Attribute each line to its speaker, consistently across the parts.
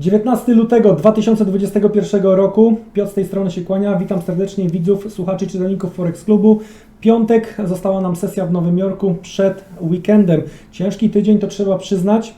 Speaker 1: 19 lutego 2021 roku. Piotr z tej strony się kłania. Witam serdecznie widzów, słuchaczy, czytelników Forex Klubu. Piątek została nam sesja w Nowym Jorku przed weekendem. Ciężki tydzień, to trzeba przyznać.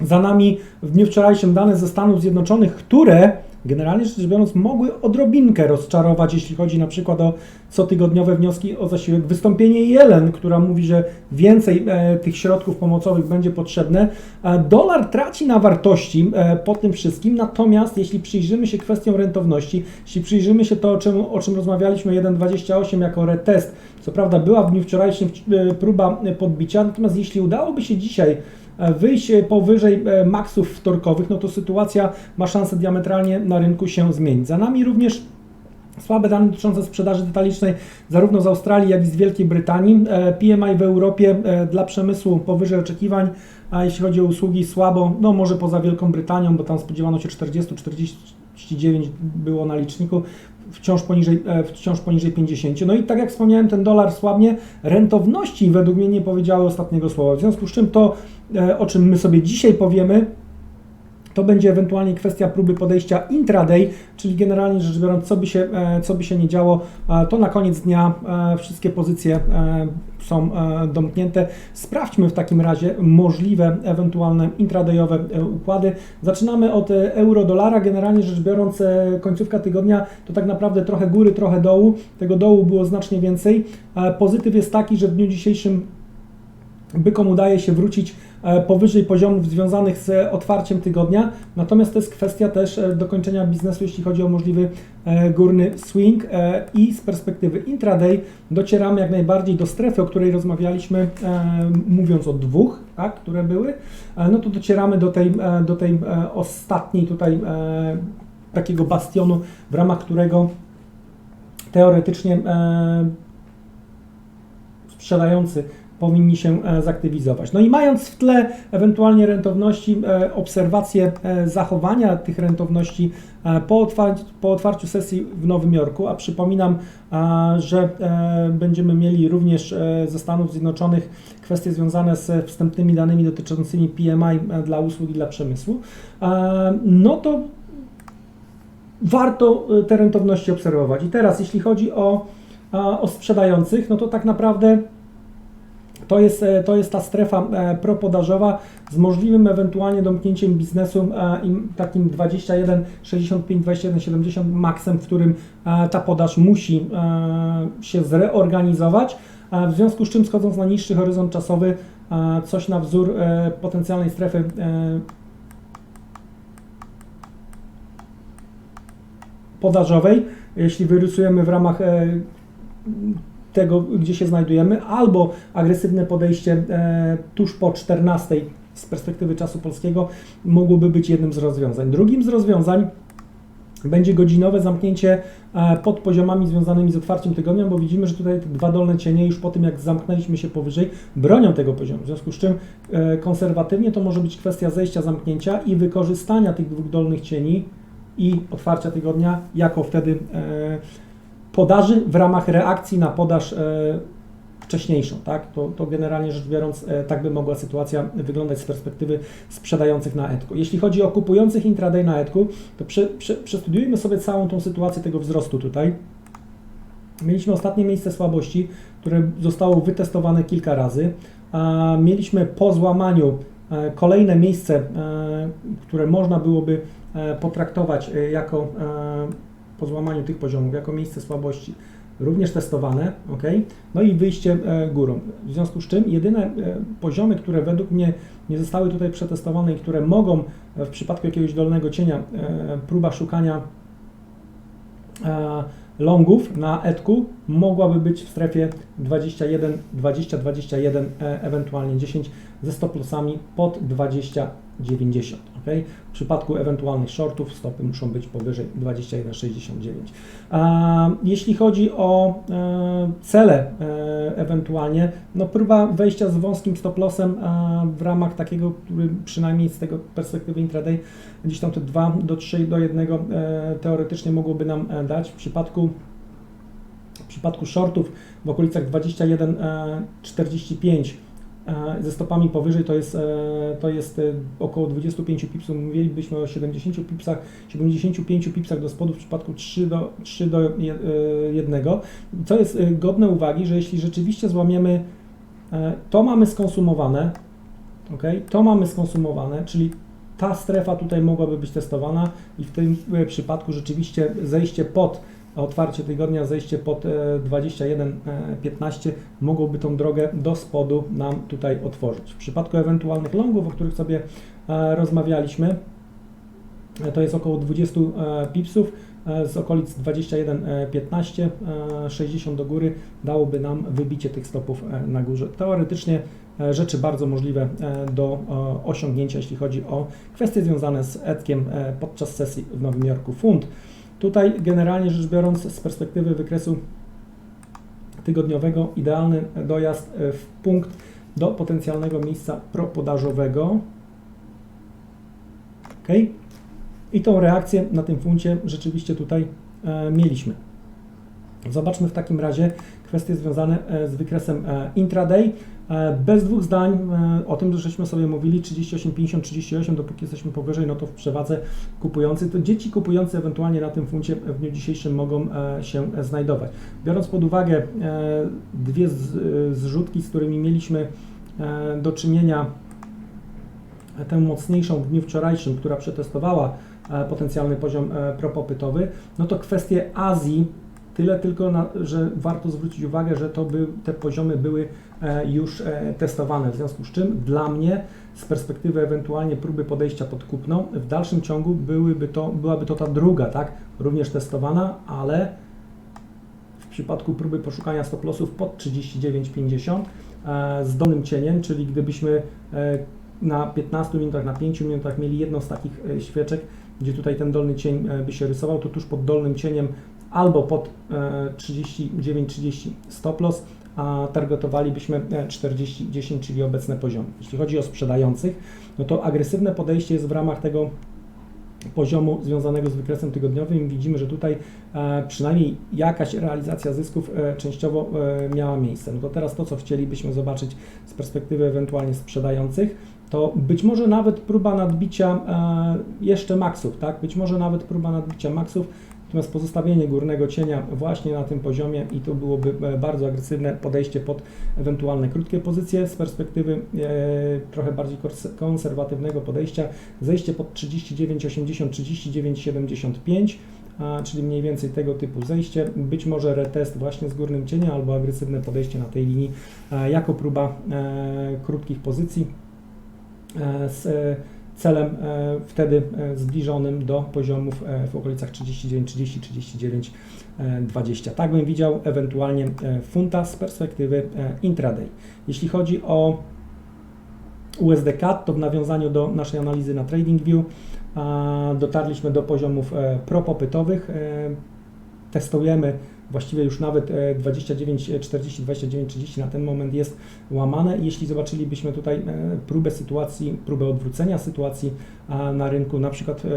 Speaker 1: Za nami w dniu wczorajszym dane ze Stanów Zjednoczonych, które generalnie rzecz biorąc mogły odrobinkę rozczarować, jeśli chodzi na przykład o cotygodniowe wnioski o zasiłek. Wystąpienie Jelen, która mówi, że więcej e, tych środków pomocowych będzie potrzebne. E, dolar traci na wartości e, po tym wszystkim, natomiast jeśli przyjrzymy się kwestiom rentowności, jeśli przyjrzymy się to, o czym, o czym rozmawialiśmy, 1,28 jako retest, co prawda była w dniu wczorajszym e, próba podbicia, natomiast jeśli udałoby się dzisiaj wyjść powyżej e, maksów wtorkowych, no to sytuacja ma szansę diametralnie na rynku się zmienić. Za nami również Słabe dane dotyczące sprzedaży detalicznej zarówno z Australii, jak i z Wielkiej Brytanii. E, PMI w Europie e, dla przemysłu powyżej oczekiwań, a jeśli chodzi o usługi słabo, no może poza Wielką Brytanią, bo tam spodziewano się 40-49 było na liczniku, wciąż poniżej, e, wciąż poniżej 50. No i tak jak wspomniałem, ten dolar słabnie, rentowności według mnie nie powiedziały ostatniego słowa. W związku z czym to, o czym my sobie dzisiaj powiemy, to będzie ewentualnie kwestia próby podejścia intraday, czyli generalnie rzecz biorąc, co by się, e, co by się nie działo, to na koniec dnia e, wszystkie pozycje e, są domknięte. Sprawdźmy w takim razie możliwe, ewentualne intradayowe układy. Zaczynamy od euro-dolara. Generalnie rzecz biorąc, końcówka tygodnia to tak naprawdę trochę góry, trochę dołu. Tego dołu było znacznie więcej. Pozytyw jest taki, że w dniu dzisiejszym bykom udaje się wrócić E, powyżej poziomów związanych z otwarciem tygodnia. Natomiast to jest kwestia też e, dokończenia biznesu, jeśli chodzi o możliwy e, górny swing i z perspektywy intraday docieramy jak najbardziej do strefy, o której rozmawialiśmy, mówiąc o dwóch, tak, które były, no to docieramy do tej, do tej ostatniej tutaj takiego bastionu, w ramach którego teoretycznie sprzedający powinni się e, zaktywizować. No i mając w tle ewentualnie rentowności, e, obserwacje e, zachowania tych rentowności po, otwarciu, po otwarciu sesji w Nowym Jorku, a przypominam, że będziemy mieli również ze Stanów Zjednoczonych kwestie związane z wstępnymi danymi dotyczącymi PMI dla usług i dla przemysłu, no to warto te rentowności obserwować. I teraz, jeśli chodzi o, o sprzedających, no to tak naprawdę to jest, e, to jest ta strefa e, propodażowa z możliwym ewentualnie domknięciem biznesu e, takim 21, 65, 21, 70 maksem, w którym ta podaż musi się zreorganizować. W związku z czym schodząc na niższy horyzont czasowy, coś na wzór potencjalnej strefy podażowej, jeśli wyrysujemy w ramach tego, gdzie się znajdujemy, albo agresywne podejście e, tuż po 14 z perspektywy czasu polskiego mogłoby być jednym z rozwiązań. Drugim z rozwiązań będzie godzinowe zamknięcie e, pod poziomami związanymi z otwarciem tygodnia, bo widzimy, że tutaj te dwa dolne cienie już po tym, jak zamknęliśmy się powyżej, bronią tego poziomu. W związku z czym e, konserwatywnie to może być kwestia zejścia, zamknięcia i wykorzystania tych dwóch dolnych cieni i otwarcia tygodnia jako wtedy podaży w ramach reakcji na podaż e, wcześniejszą. Tak? To, to generalnie rzecz biorąc, e, tak by mogła sytuacja wyglądać z perspektywy sprzedających na etku. Jeśli chodzi o kupujących intraday na etku, to prze, prze, przestudiujmy sobie całą tą sytuację tego wzrostu tutaj. Mieliśmy ostatnie miejsce słabości, które zostało wytestowane kilka razy. Mieliśmy po złamaniu e, kolejne miejsce, które można byłoby potraktować jako po złamaniu tych poziomów jako miejsce słabości również testowane, ok? No i wyjście e, górą. W związku z czym jedyne e, poziomy, które według mnie nie zostały tutaj przetestowane i które mogą w przypadku jakiegoś dolnego cienia e, próba szukania longów na etku mogłaby być w strefie 21, 20, 21, ewentualnie 10 ze stop lossami pod 20 90. Okay? W przypadku ewentualnych shortów stopy muszą być powyżej 21,69. Jeśli chodzi o e, cele e, ewentualnie, no próba wejścia z wąskim stop lossem w ramach takiego, który przynajmniej z tego perspektywy intraday gdzieś tam te 2 do 3 do 1 e, teoretycznie mogłoby nam dać. W przypadku w przypadku shortów w okolicach 21,45 e, ze stopami powyżej to jest, e, to jest e, około 25 pipsów. Mówilibyśmy o 70 pipsach, 75 pipsach do spodu w przypadku 3 do, 3 do 1. Co jest e, godne uwagi, że jeśli rzeczywiście złamiemy, e, to mamy skonsumowane, ok, to mamy skonsumowane, czyli ta strefa tutaj mogłaby być testowana i w tym e, przypadku rzeczywiście zejście pod otwarcie tygodnia, zejście pod e, 21.15 mogłoby tą drogę do spodu nam tutaj otworzyć. W przypadku ewentualnych longów, o których sobie e, rozmawialiśmy, e, to jest około 20 e, pipsów e, z okolic 21.15, e, 60 do góry dałoby nam wybicie tych stopów e, na górze. Teoretycznie e, rzeczy bardzo możliwe e, do e, osiągnięcia, jeśli chodzi o kwestie związane z etkiem e, podczas sesji w Nowym Jorku. Funt. Tutaj generalnie rzecz biorąc z perspektywy wykresu tygodniowego idealny dojazd e, w punkt do potencjalnego miejsca propodażowego. Ok. I tą reakcję na tym funcie rzeczywiście tutaj e, mieliśmy. Zobaczmy w takim razie kwestie związane e, z wykresem e, intraday. E, Bez dwóch zdań e, o tym, że żeśmy sobie mówili 38, 50, 38, dopóki jesteśmy powyżej, no to w przewadze kupujący, to dzieci kupujące ewentualnie na tym funcie w dniu dzisiejszym mogą e, się znajdować. Biorąc pod uwagę dwie zrzutki, z którymi mieliśmy do czynienia, tę mocniejszą w dniu wczorajszym, która przetestowała potencjalny poziom propopytowy, no to kwestie Azji, tyle tylko, na, że warto zwrócić uwagę, że to te poziomy były e, już e, testowane, w związku z czym dla mnie z perspektywy ewentualnie próby podejścia pod kupną, w dalszym ciągu byłyby to, byłaby to ta druga, tak, również testowana, ale w przypadku próby poszukania stop lossów pod 39,50 e, z dolnym cieniem, czyli gdybyśmy na 15 minutach, na 5 minutach mieli jedną z takich świeczek, gdzie tutaj ten dolny cień by się rysował, to tuż pod dolnym cieniem albo pod e, 39,30 stop loss, a targetowalibyśmy e, 40,10, czyli obecne poziomy. Jeśli chodzi o sprzedających, no to agresywne podejście jest w ramach tego poziomu związanego z wykresem tygodniowym. Widzimy, że tutaj e, przynajmniej jakaś realizacja zysków e, częściowo e, miała miejsce. No to teraz to, co chcielibyśmy zobaczyć z perspektywy ewentualnie sprzedających, to być może nawet próba nadbicia e, jeszcze maksów, tak? Być może nawet próba nadbicia maksów, natomiast pozostawienie górnego cienia właśnie na tym poziomie i to byłoby e, bardzo agresywne podejście pod ewentualne krótkie pozycje z perspektywy e, trochę bardziej konserwatywnego podejścia, zejście pod 39,80, 39,75 a, czyli mniej więcej tego typu zejście, być może retest właśnie z górnym cieniem albo agresywne podejście na tej linii jako próba e, krótkich pozycji z celem e, wtedy e, zbliżonym do poziomów e, w okolicach 39, 30, 39, e, 20. Tak bym widział ewentualnie funta z perspektywy intraday. Jeśli chodzi o USD to w nawiązaniu do naszej analizy na TradingView dotarliśmy do poziomów propopytowych. Testujemy właściwie już nawet e, 29,40, 29,30 na ten moment jest łamane. Jeśli zobaczylibyśmy tutaj e, próbę sytuacji, próbę odwrócenia sytuacji na rynku, na przykład e,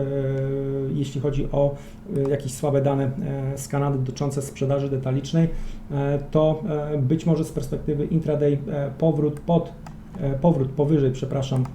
Speaker 1: jeśli chodzi o e, jakieś słabe dane z Kanady dotyczące sprzedaży detalicznej, to być może z perspektywy intraday powrót pod powrót powyżej, przepraszam,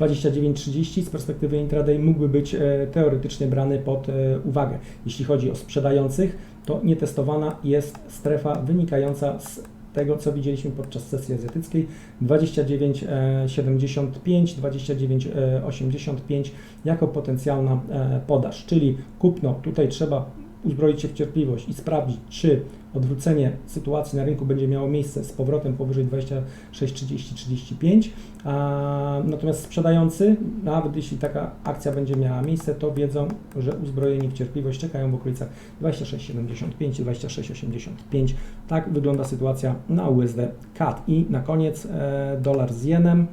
Speaker 1: 29,30 z perspektywy intraday mógłby być e, teoretycznie brany pod e, uwagę. Jeśli chodzi o sprzedających, to nietestowana jest strefa wynikająca z tego, co widzieliśmy podczas sesji azjatyckiej 29,75, 29,85 jako potencjalna e, podaż, czyli kupno tutaj trzeba uzbroić się w cierpliwość i sprawdzić, czy odwrócenie sytuacji na rynku będzie miało miejsce z powrotem powyżej 26,30-35. A, Natomiast sprzedający, nawet jeśli taka akcja będzie miała miejsce, to wiedzą, że uzbrojeni w cierpliwość czekają w okolicach 26,75 i 26,85. Tak wygląda sytuacja na USD CAD. I na koniec e, dolar z jenem.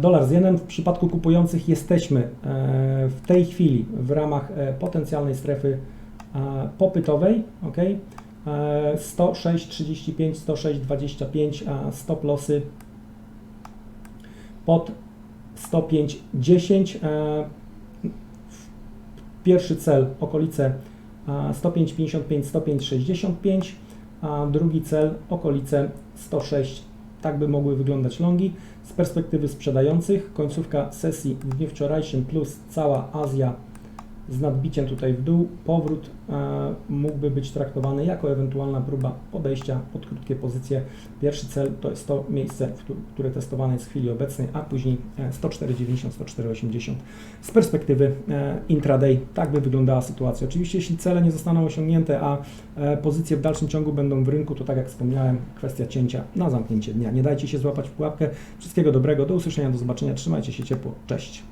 Speaker 1: Dolar z jenem w przypadku kupujących jesteśmy e, w tej chwili w ramach e, potencjalnej strefy e, popytowej, ok? E, 106,35, 106,25, a stop lossy pod 105,10. e, Pierwszy cel okolice e, 105,55, 105,65. a drugi cel okolice 106. Tak by mogły wyglądać longi. Z perspektywy sprzedających końcówka sesji w dniu wczorajszym plus cała Azja z nadbiciem tutaj w dół, powrót e, mógłby być traktowany jako ewentualna próba podejścia pod krótkie pozycje. Pierwszy cel to jest to miejsce, które testowane jest w chwili obecnej, a później e, 104,90, 104,80. Z perspektywy e, intraday tak by wyglądała sytuacja. Oczywiście jeśli cele nie zostaną osiągnięte, a e, pozycje w dalszym ciągu będą w rynku, to tak jak wspomniałem, kwestia cięcia na zamknięcie dnia. Nie dajcie się złapać w pułapkę. Wszystkiego dobrego, do usłyszenia, do zobaczenia, trzymajcie się ciepło, cześć.